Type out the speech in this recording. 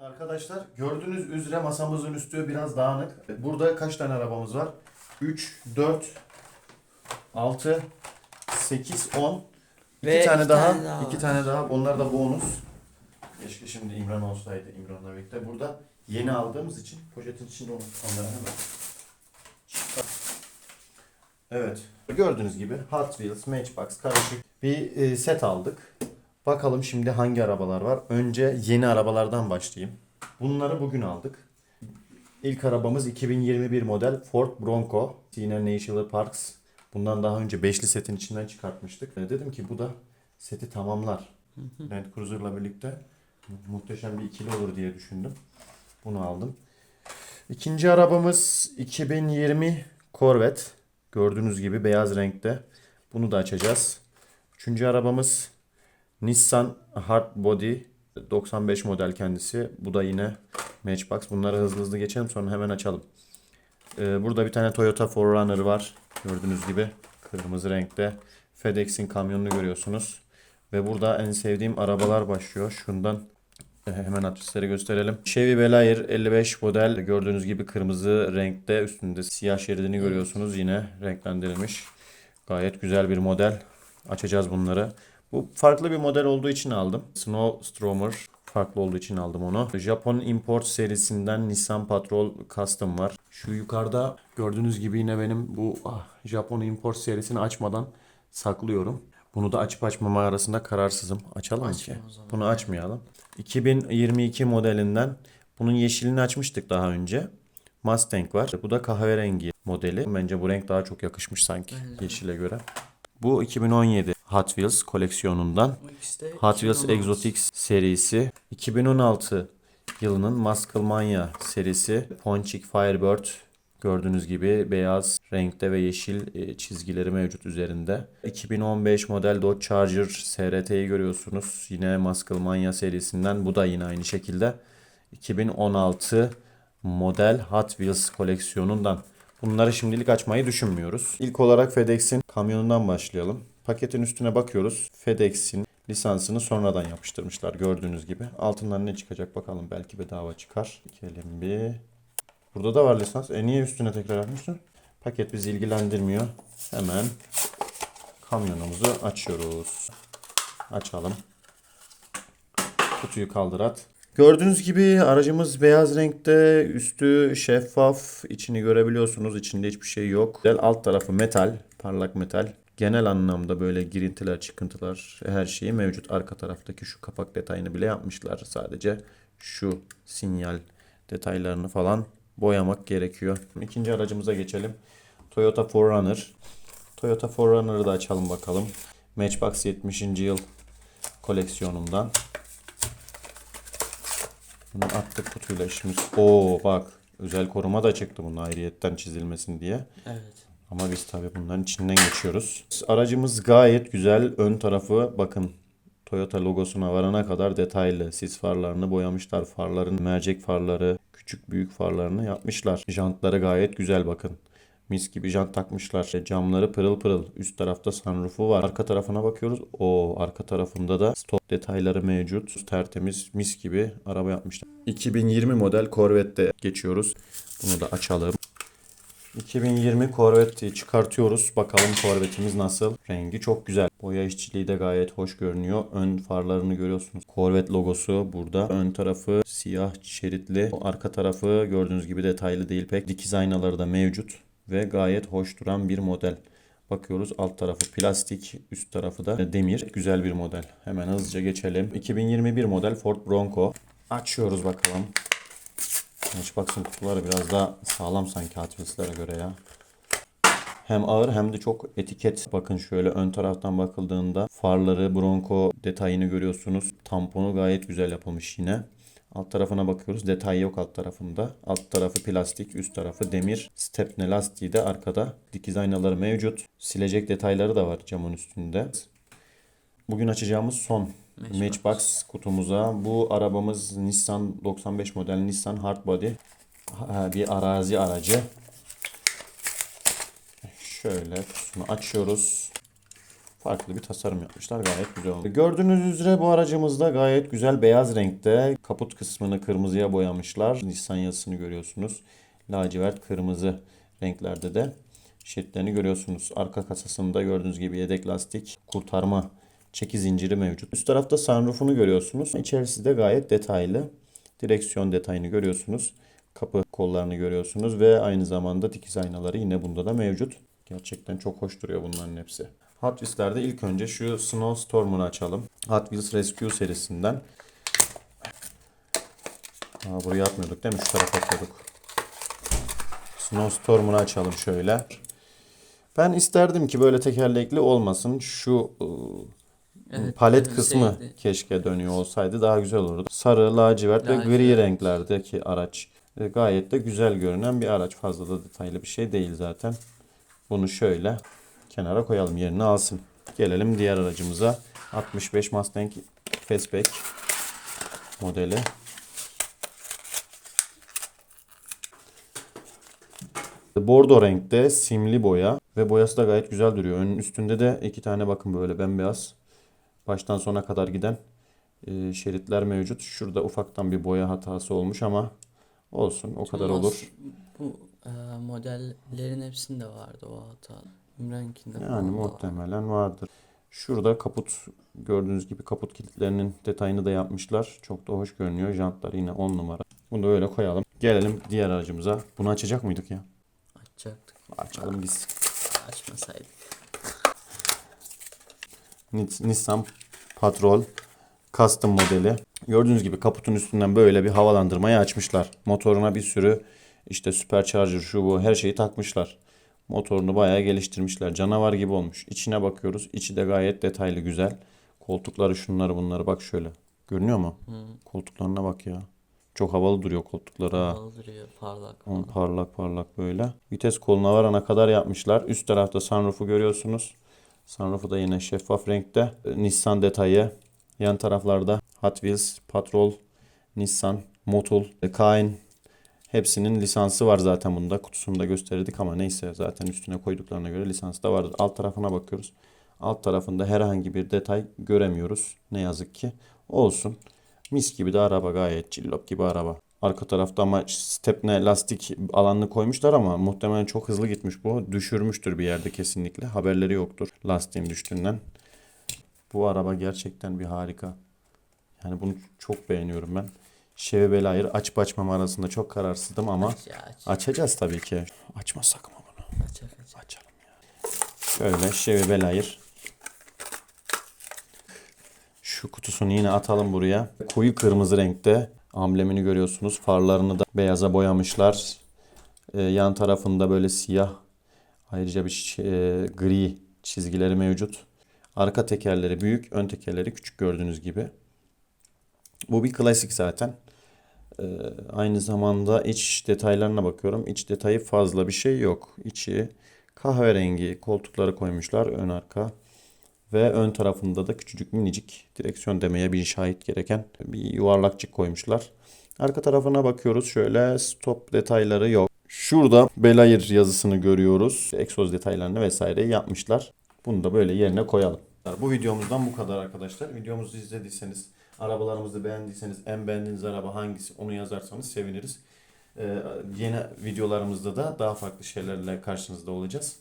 Arkadaşlar gördüğünüz üzere masamızın üstü biraz dağınık. Burada kaç tane arabamız var? 3, 4, 6, 8, 10. Ve İki tane iki daha, tane daha iki var. tane daha. Onlar da bonus. Keşke şimdi İmran olsaydı İmran'la birlikte. Burada yeni aldığımız için poşetin içinde onu onları hemen çıkar. Evet. Gördüğünüz gibi Hot Wheels, Matchbox karışık bir e, set aldık. Bakalım şimdi hangi arabalar var. Önce yeni arabalardan başlayayım. Bunları bugün aldık. İlk arabamız 2021 model Ford Bronco. Yine National Parks. Bundan daha önce beşli setin içinden çıkartmıştık. E, Dedim ki bu da seti tamamlar. Land Cruiser'la birlikte muhteşem bir ikili olur diye düşündüm. Bunu aldım. İkinci arabamız 2020 Corvette. Gördüğünüz gibi beyaz renkte. Bunu da açacağız. Üçüncü arabamız Nissan Hard Body 95 model kendisi. Bu da yine Matchbox. Bunları hızlı hızlı geçelim sonra hemen açalım. Ee, burada bir tane Toyota 4Runner var. Gördüğünüz gibi kırmızı renkte. FedEx'in kamyonunu görüyorsunuz. Ve burada en sevdiğim arabalar başlıyor. Şundan e, hemen adresleri gösterelim. Chevy Bel Air 55 model. Gördüğünüz gibi kırmızı renkte. Üstünde siyah şeridini görüyorsunuz. Yine renklendirilmiş. Gayet güzel bir model. Açacağız bunları. Bu farklı bir model olduğu için aldım. Snowstormer farklı olduğu için aldım onu. Japon Import serisinden Nissan Patrol Custom var. Şu yukarıda gördüğünüz gibi yine benim bu ah, Japon Import serisini açmadan saklıyorum. Bunu da açıp açmama arasında kararsızım. Açalım mı ki? Bunu açmayalım. 2022 modelinden bunun yeşilini açmıştık daha önce. Mustang var. Bu da kahverengi modeli. Bence bu renk daha çok yakışmış sanki yeşile göre. Bu 2017 Hot Wheels koleksiyonundan. De Hot Wheels 2016. Exotics serisi. 2016 yılının Musclemania serisi. Ponchik Firebird. Gördüğünüz gibi beyaz renkte ve yeşil e, çizgileri mevcut üzerinde. 2015 model Dodge Charger SRT'yi görüyorsunuz. Yine Musclemania serisinden. Bu da yine aynı şekilde. 2016 model Hot Wheels koleksiyonundan. Bunları şimdilik açmayı düşünmüyoruz. İlk olarak FedEx'in kamyonundan başlayalım. Paketin üstüne bakıyoruz. FedEx'in lisansını sonradan yapıştırmışlar gördüğünüz gibi. Altından ne çıkacak bakalım belki bedava çıkar. Bakalım bir. Burada da var lisans. E niye üstüne tekrar yapmışsın? Paket bizi ilgilendirmiyor. Hemen kamyonumuzu açıyoruz. Açalım. Kutuyu kaldır at. Gördüğünüz gibi aracımız beyaz renkte, üstü şeffaf, içini görebiliyorsunuz. İçinde hiçbir şey yok. Alt tarafı metal, parlak metal. Genel anlamda böyle girintiler, çıkıntılar her şeyi mevcut. Arka taraftaki şu kapak detayını bile yapmışlar. Sadece şu sinyal detaylarını falan boyamak gerekiyor. İkinci aracımıza geçelim. Toyota 4Runner. Toyota 4Runner'ı da açalım bakalım. Matchbox 70. yıl koleksiyonundan. Bunu attık kutuyla işimiz. Oo bak özel koruma da çıktı bunun ayrıyetten çizilmesin diye. Evet. Ama biz tabii bunların içinden geçiyoruz. Aracımız gayet güzel. Ön tarafı bakın Toyota logosuna varana kadar detaylı. Sis farlarını boyamışlar. Farların mercek farları, küçük büyük farlarını yapmışlar. Jantları gayet güzel bakın. Mis gibi jant takmışlar. Camları pırıl pırıl. Üst tarafta sunroofu var. Arka tarafına bakıyoruz. O arka tarafında da stop detayları mevcut. Tertemiz mis gibi araba yapmışlar. 2020 model Corvette'de geçiyoruz. Bunu da açalım. 2020 Corvette'i çıkartıyoruz. Bakalım Corvette'imiz nasıl? Rengi çok güzel. Boya işçiliği de gayet hoş görünüyor. Ön farlarını görüyorsunuz. Corvette logosu burada. Ön tarafı siyah şeritli. Arka tarafı gördüğünüz gibi detaylı değil pek. Dikiz aynaları da mevcut. Ve gayet hoş duran bir model. Bakıyoruz alt tarafı plastik, üst tarafı da demir. Güzel bir model. Hemen hızlıca geçelim. 2021 model Ford Bronco. Açıyoruz bakalım. Matchbox'ın kutuları biraz daha sağlam sanki Hot göre ya. Hem ağır hem de çok etiket. Bakın şöyle ön taraftan bakıldığında farları, bronco detayını görüyorsunuz. Tamponu gayet güzel yapılmış yine. Alt tarafına bakıyoruz. Detay yok alt tarafında. Alt tarafı plastik, üst tarafı demir. Stepne lastiği de arkada. Dikiz aynaları mevcut. Silecek detayları da var camın üstünde. Bugün açacağımız son Matchbox. Matchbox kutumuza. Bu arabamız Nissan 95 model Nissan Hardbody. Ha, Bir arazi aracı. Şöyle kutusunu açıyoruz. farklı bir tasarım yapmışlar. Gayet güzel oldu. Gördüğünüz üzere bu aracımızda gayet güzel beyaz renkte. Kaput kısmını kırmızıya boyamışlar. Nissan yazısını görüyorsunuz. Lacivert kırmızı renklerde de şeritlerini görüyorsunuz. Arka kasasında gördüğünüz gibi yedek lastik, kurtarma çeki zinciri mevcut. Üst tarafta sunroofunu görüyorsunuz. İçerisi de gayet detaylı. Direksiyon detayını görüyorsunuz. Kapı kollarını görüyorsunuz ve aynı zamanda dikiz aynaları yine bunda da mevcut. Gerçekten çok hoş duruyor bunların hepsi. Hot Wheels'lerde ilk önce şu Snowstorm'unu açalım. Hot Wheels Rescue serisinden. Aa, buraya atmıyorduk değil mi? Şu tarafa atıyorduk. Snowstorm'unu açalım şöyle. Ben isterdim ki böyle tekerlekli olmasın. Şu ıı, Evet, palet evet, kısmı şeydi. keşke dönüyor olsaydı daha güzel olurdu. Sarı, lacivert ve gri Lacivert. renklerdeki araç. E, Gayet de güzel görünen bir araç. Fazla da detaylı bir şey değil zaten. Bunu şöyle kenara koyalım yerini alsın. Gelelim diğer aracımıza. 65 Mustang Fastback modeli. Bordo renkte simli boya ve boyası da gayet güzel duruyor. Önün üstünde de iki tane bakın böyle bembeyaz baştan sona kadar giden e, şeritler mevcut. Şurada ufaktan bir boya hatası olmuş ama olsun o kadar Mas- olur. Bu e, modellerin hepsinde vardı o hata. Ümrenkinde Yani muhtemelen vardır. Şurada kaput gördüğünüz gibi kaput kilitlerinin detayını da yapmışlar. Çok da hoş görünüyor. Jantlar yine 10 numara. Bunu da öyle koyalım. Gelelim diğer aracımıza. Bunu açacak mıydık ya? Açacaktık. Açalım biz. Açmasaydık. Nis- Nissan Patrol Custom modeli. Gördüğünüz gibi kaputun üstünden böyle bir havalandırmayı açmışlar. Motoruna bir sürü işte supercharger şu bu her şeyi takmışlar. Motorunu bayağı geliştirmişler. Canavar gibi olmuş. İçine bakıyoruz. İçi de gayet detaylı güzel. Koltukları şunları bunları bak şöyle. Görünüyor mu? Koltuklarına bak ya. Çok havalı duruyor koltukları ha. Havalı duruyor parlak. Hı, Parlak parlak böyle. Vites koluna varana kadar yapmışlar. Üst tarafta sunroof'u görüyorsunuz. Sunroof'u da yine şeffaf renkte. E, Nissan detayı. Yan taraflarda Hot Wheels, Patrol, Nissan, Motul, e, Kain. Hepsinin lisansı var zaten bunda. Kutusunu da ama neyse zaten üstüne koyduklarına göre lisansı da vardır. Alt tarafına bakıyoruz. Alt tarafında herhangi bir detay göremiyoruz. Ne yazık ki. Olsun. Mis gibi de araba gayet cillop gibi araba. Arka tarafta ama stepne lastik alanını koymuşlar ama muhtemelen çok hızlı gitmiş bu. Düşürmüştür bir yerde kesinlikle. Haberleri yoktur lastiğin düştüğünden. Bu araba gerçekten bir harika. Yani bunu çok beğeniyorum ben. Chevy Bel Air açıp açmama arasında çok kararsızdım ama Aç aç. açacağız tabii ki. Açmazsak mı bunu? Aç aç aç. Açalım ya. Şöyle Chevy Bel Air. Şu kutusunu yine atalım buraya. Koyu kırmızı renkte amblemini görüyorsunuz. Farlarını da beyaza boyamışlar. Ee, yan tarafında böyle siyah ayrıca bir e, gri çizgileri mevcut. Arka tekerleri büyük, ön tekerleri küçük gördüğünüz gibi. Bu bir klasik zaten. Ee, aynı zamanda iç detaylarına bakıyorum. İç detayı fazla bir şey yok. İçi kahverengi koltukları koymuşlar ön arka. Ve ön tarafında da küçücük minicik direksiyon demeye bir şahit gereken bir yuvarlakçık koymuşlar. Arka tarafına bakıyoruz. Şöyle stop detayları yok. Şurada Belair yazısını görüyoruz. Egzoz detaylarını vesaire yapmışlar. Bunu da böyle yerine koyalım. Bu videomuzdan bu kadar arkadaşlar. Videomuzu izlediyseniz, arabalarımızı beğendiyseniz, en beğendiğiniz araba hangisi onu yazarsanız seviniriz. Ee, yeni videolarımızda da daha farklı şeylerle karşınızda olacağız.